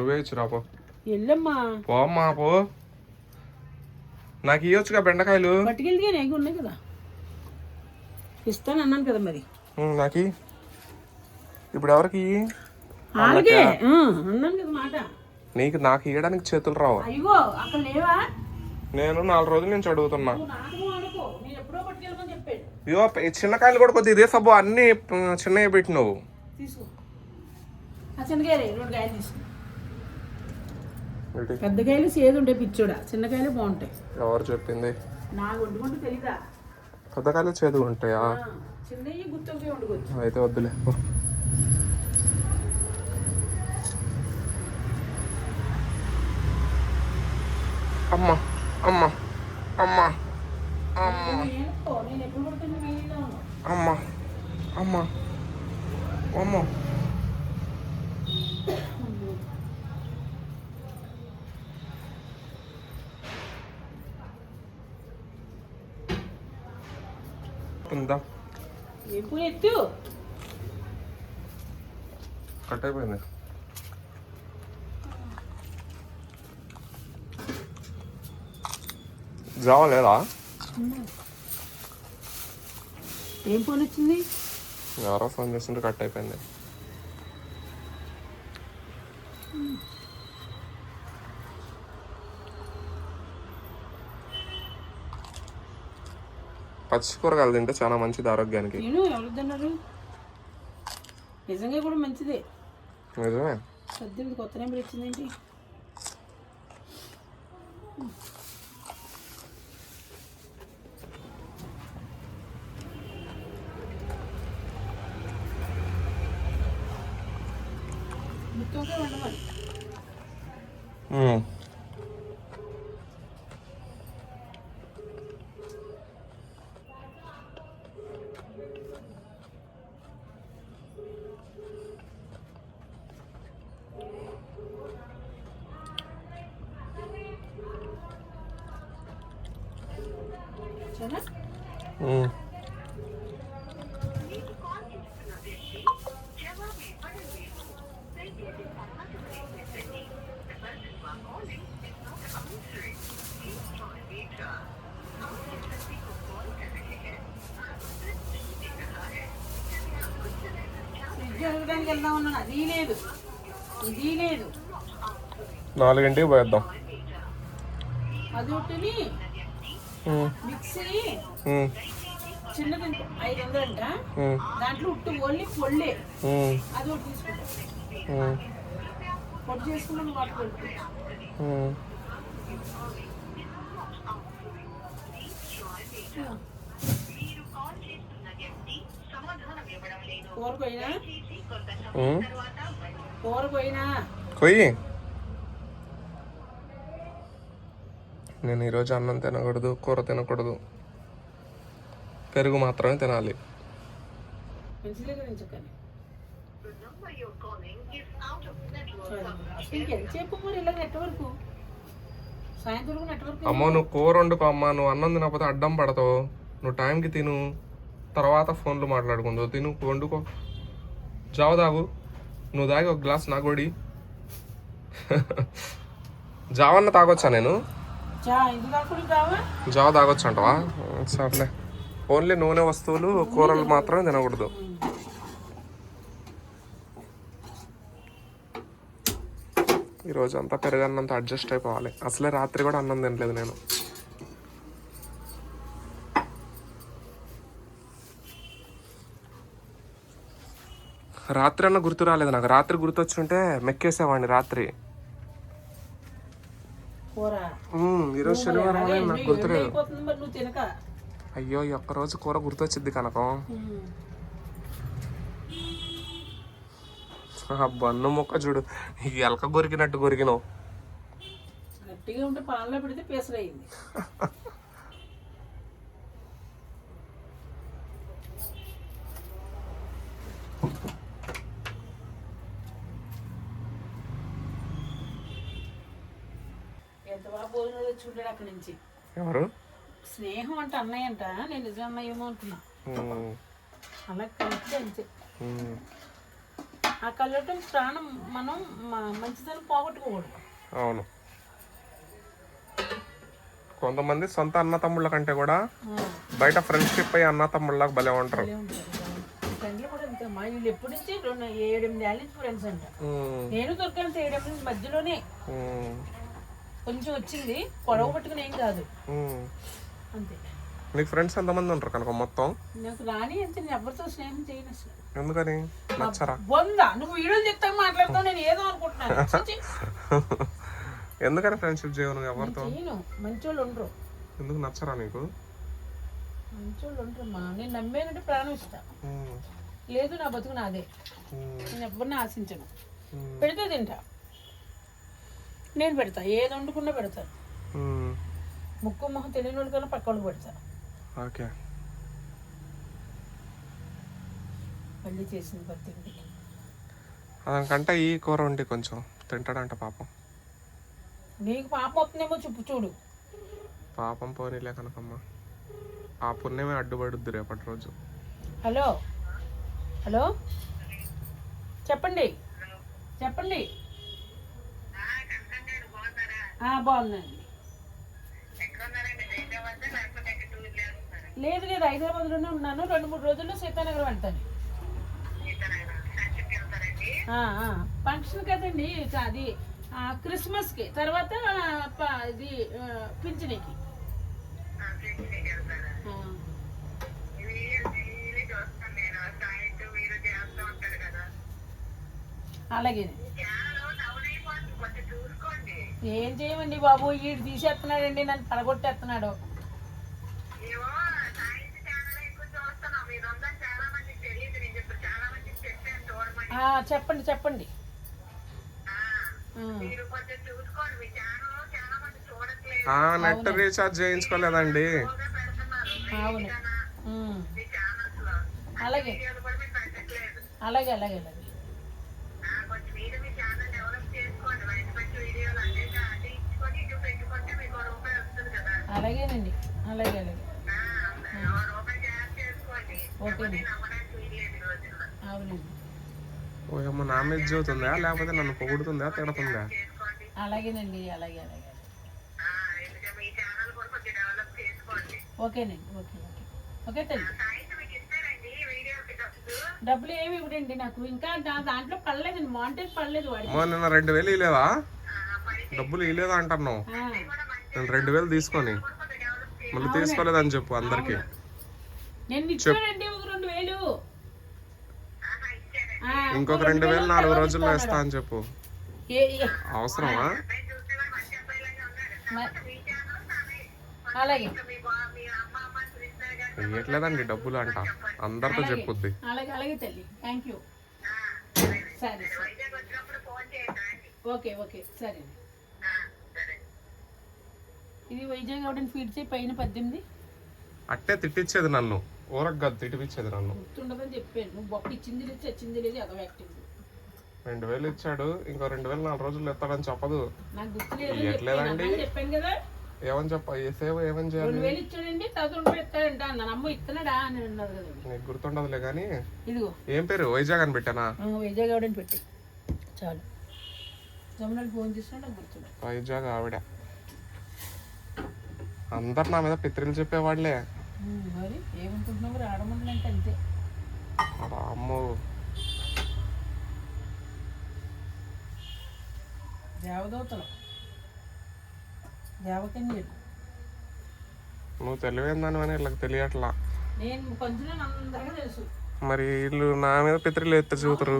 నువ్వే ఇచ్చిరా పో వెళ్ళమ్మా పో. నాకు ఇవ్వచ్చుగా బెండకాయలు. పట్టుకెళ్ళి నేను ఉన్నాయి కదా. ఇస్తాను అన్నాను కదా మరి. ఉమ్, నాకి ఇప్పుడు ఎవరికి అలాగే ఆ, అన్నాను కదా మాట. నీకు నాకు ఇవ్వడానికి చేతులు రావు. అయ్యో అక్కడ లేవా? నేను నాలుగు రోజుల నుంచి అడుగుతున్నా. నువ్వు నాటకం అనుకో నేను ఎప్పుడో పట్టుకెళ్ళమని చెప్పాడు. ఇగో ఈ చిన్న కాయలు కూడా కొద్దిగా ఇదే సబ్బు. అన్ని చిన్నవి చిన్నకాయలు రెండు కాయలు తీసుకో. ఏంటి? పెద్ద కాయలు సేదు ఉంటే పిచ్చోడా. చిన్న కాయలు బాగుంటాయి. ఎవరు చెప్పింది? నాకు వండుకుంటూ తెలీదా? చేదు ఉంటాయా? చిన్నవి వండుకోవచ్చు. అయితే వద్దులే. అమ్మా అమ్మా అమ్మా అమ్మా. అమ్మా అమ్మా అమ్మా. ఉందా ఎప్పుడు ఎత్తు? కట్ అయిపోయింది. జావా లేదా? ఏం ఫోన్ వచ్చింది? ఎవరో ఫోన్ చేస్తుంటే కట్ అయిపోయింది. పచ్చి కూరగాయలు తింటే చాలా మంచిది ఆరోగ్యానికి. నిజంగా కూడా మంచిదే. నిజమే. పద్దెనిమిది కొత్త నెంబర్ ఇచ్చిందేంటి ముత్తంగా వండమని మ్మ్. సరేనా మ్మ్. ఫ్రిడ్జ్ అడగడానికి వెళ్దాం ఉన్నాను అది లేదు ఇది లేదు నాలుగింటికి పోయేద్దాం. అది ఒకటి. మిక్సీ. చిన్నది ఐదు వందలంట మ్మ్. దాంట్లో ఉట్టు ఓన్లీ మ్మ్. అది ఒకటి తీసుకుంటాం. పొడి చేసుకున్నాను వాటి. కూర పోయినా. కూర పోయినా కొయ్యి నేను ఈరోజు అన్నం తినకూడదు కూర తినకూడదు. పెరుగు మాత్రమే తినాలి. అమ్మో నువ్వు కూర వండుకో అమ్మా. నువ్వు అన్నం తినకపోతే అడ్డం పడతావు. నువ్వు టైంకి తిను. తర్వాత ఫోన్లు మాట్లాడుకుందు తిను వండుకో. జావ తాగు. నువ్వు తాగి ఒక గ్లాస్ నాగోడి జావన్న తాగొచ్చా నేను? చా జావ? తాగొచ్చు అంటవా సర్లే. ఓన్లీ నూనె వస్తువులు కూరలు మాత్రమే తినకూడదు. ఈరోజు అంతా పెరుగన్నంత అడ్జస్ట్ అయిపోవాలి. అసలే రాత్రి కూడా అన్నం తినలేదు నేను. రాత్రి అన్న గుర్తు రాలేదు నాకు. రాత్రి గుర్తొచ్చుంటే మెక్కేసేవాడిని రాత్రి. ఈరోజు శనివారం నాకు గుర్తులేదు. అయ్యో ఈ ఒక్క రోజు కూర గుర్తొచ్చింది కనకం. బన్ను మొక్క చూడు ఎలక కొరికినట్టు కొరికినావు గట్టిగా ఉంటే పాలలో పెడితే పీసలయ్యింది ఎంత బాగా భోజనం తెచ్చుకుంటాడు అక్కడి నుంచి. ఎవరు? స్నేహం అంటే అన్నయ్య అంట నేను నిజం అన్నయ్యేమో అనుకున్నా అలా కలిసి అంతే. ఆ కళ్ళటం ప్రాణం మనం మంచిదని పోగొట్టుకోకూడదు. అవును. కొంతమంది సొంత అన్న తమ్ముళ్ళ కంటే కూడా బయట ఫ్రెండ్షిప్ అయ్యి అన్న తమ్ముళ్ళకి భలే ఉంటారు. ఫ్రెండ్లు కూడా అంతే. మా వీళ్ళు ఎప్పటి నుంచి ఏడెనిమిది ఏళ్ళ నుంచి ఫ్రెండ్స్ అంట. నేను దొరికాను ఏడెనిమిది మధ్యలోనే. కొంచెం వచ్చింది. పొడవ పట్టుకుని ఏం కాదు. అంతే. నీకు ఫ్రెండ్స్ ఎంతమంది ఉంటారు కనుక మొత్తం? నాకు రాని అంతే నేను ఎవరితో స్నేహం చేయను అసలు. ఎందుకని? నచ్చరా? బొందా. నువ్వు వీడియోలు చెప్తాక మాట్లాడతావు నేను ఏదో అనుకుంటున్నాను. ఎందుకని ఫ్రెండ్షిప్ చేయను ఎవరితో? చేయను. మంచోళ్ళు ఉండరు. ఎందుకు నచ్చరా నీకు? మంచోళ్ళు ఉండరు మా. నేను నమ్మేనంటే ప్రాణం ఇస్తా. లేదు నా బతుకు నాదే. నేను ఎవరిని ఆశించను. పెడితే తింటా. నేను పెడతా ఏది వండుకున్నా పెడతాను ఉమ్. ముక్కు మొహం తెలియని వాళ్ళు కన్నా పక్క వాళ్ళకి పెడతా. ఓకే. మళ్ళీ చేసింది పత్తింటి అదానికంటే ఈ కూర ఉండి కొంచెం తింటాడంట పాపం. నీకు పాప వస్తుందేమో చెప్పు చూడు. పాపం పోనీలే కనకమ్మ. ఆ పుణ్యమే అడ్డుపడుద్ది రేపటి రోజు. హలో? హలో? చెప్పండి. చెప్పండి. బాగుందండి లేదు లేదు. హైదరాబాద్లోనే ఉన్నాను. రెండు మూడు రోజుల్లో సీతానగరం వెళ్తాను. ఫంక్షన్ కదండి అది. క్రిస్మస్కి. తర్వాత ఇది పింఛనీకి. అలాగే ఏం చేయమండి బాబు? ఈడు తీసేస్తున్నాడండి నన్ను పడగొట్టేస్తున్నాడు. ఆ, చెప్పండి చెప్పండి. ఆ. ఆ. నెట్ రీఛార్జ్ చేయించుకోలేదండి. అవును. అలాగే అలాగే అలాగే. అలాగేనండి అలాగే అలాగే ఓయమ్మ నా మీద చూతుందా లేకపోతే నన్ను పొగుడుతుందా? తిడుతుందా? అలాగేనండి అలాగే అలాగే. ఓకేనండి ఓకే ఓకే. ఓకే తల్లి. డబ్బులు. ఏమి ఇవ్వడండి నాకు. ఇంకా దాంట్లో పడలేదండి మాంటేజ్ పడలేదు నిన్న రెండు వేలు ఇలేదా డబ్బులు ఇలేదా అంటున్నావు? నేను రెండు వేలు తీసుకొని. మళ్ళీ తీసుకోలేదని చెప్పు అందరికి. ఇంకొక రెండు వేలు నాలుగు రోజుల్లో ఇస్తా అని చెప్పు. అవసరమా? ఇవ్వట్లేదండి డబ్బులు అంట అందరితో చెప్పుద్ది. అలాగే అలాగే తల్లి. థ్యాంక్ యూ సరే సరే. Okay okay. సరే ఇది వైజాగ్ అవడానికి ఫీడ్ చేయి పైన పద్దెనిమిది. అట్టే తిట్టించేది నన్ను. ఊరగ్గా తిట్టిపించేది నన్ను. గుర్తుండదని చెప్పాను. నువ్వు బొక్క ఇచ్చింది లేదు చచ్చింది లేదు అదో యాక్టింగ్ రెండు వేలు ఇచ్చాడు. ఇంకో రెండు వేలు నాలుగు రోజులు ఇస్తాడని చెప్పదు. నాకు గుర్తు లేదు ఇయ్యట్లేదండి. చెప్పాను. కదా. ఏమని చెప్ప సేవ ఏమని చేయాలి? రెండు వేలు ఇచ్చాడండి తర్వాత రెండు వేలు ఇస్తాడంట అన్నాను అమ్మ ఇస్తున్నాడా అని అన్నారు కదండి నీకు గుర్తుండదులే కానీ. ఇదిగో. ఏం పేరు? వైజాగ్ అని పెట్టానా? వైజాగ్ అవడానికి పెట్టి. చాలు. జమునాడు ఫోన్ చేసినా నాకు వైజాగ్ ఆవిడ. అందరు నా మీద పిత్రులు చెప్పేవాళ్ళే. అమ్మో. దేవదూతలు. దేవకన్యలు. నువ్వు తెలివైందని అని వీళ్ళకి తెలియట్లా. మరి వీళ్ళు నా మీద పిత్రులు ఎత్తి చూతురు.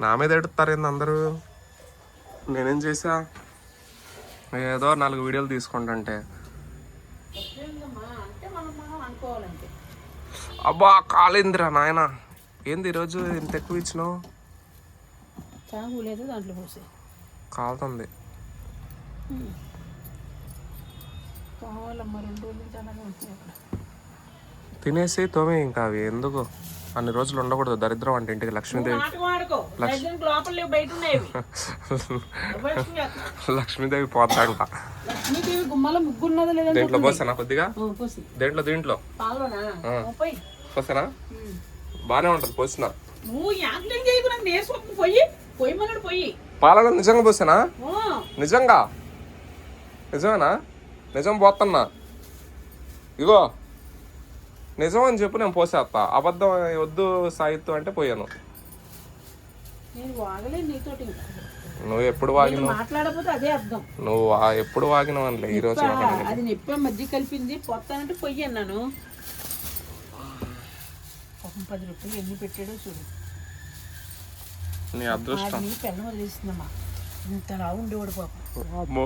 నా మీద ఎడుతారు ఏంది అందరూ? నేనేం చేసా ఏదో నాలుగు వీడియోలు తీసుకుంటుంటే. అబ్బా కాలిందిరా నాయన. ఏంది ఈరోజు ఇంత ఎక్కువ ఇచ్చినావు? చాగు లేదు దాంట్లో పోసే. కాలుతుంది. తినేసి తోమే ఇంకా అవి ఎందుకు? అన్ని రోజులు ఉండకూడదు. దరిద్రం అంటే ఇంటికి లక్ష్మీదేవి. లక్ష్మీదేవి పోతాంట లేదో దేంట్లో పోసానా కొద్దిగా? పోసి. దేంట్లో దీంట్లో? పోసానా? బాగానే ఉంటుంది పోసిన. పాలలో నిజంగా పోసానా? ఓ, నిజంగా? నిజమేనా? నిజం పోతున్నా ఇగో. నిజం అని చెప్పు నేను పోసేస్తా అబద్ధం వద్దు సాయిత్తు అంటే పోయాను. నువ్వు ఎప్పుడు వాగినావు? మాట్లాడకపోతే అదే అర్థం. నువ్వు ఎప్పుడు వాగినావు అనలే ఈ రోజు అది నిప్ప మధ్య కలిపింది పొత్తానంటే పొయ్యి అన్నాను పది రూపాయలు ఎన్ని పెట్టాడో చూడు. నీ అదృష్టం. అది పెళ్ళం వదిలేసిందమ్మా. పాపం అమ్మో.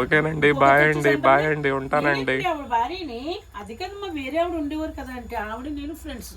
ఓకేనండి బాయ్ అండి బాయ్ అండి ఉంటానండి. ఆవిడ భార్యని? అది కదమ్మా వేరే ఆవిడ ఉండేవారు కదా అంటే ఆవిడ నేను ఫ్రెండ్స్.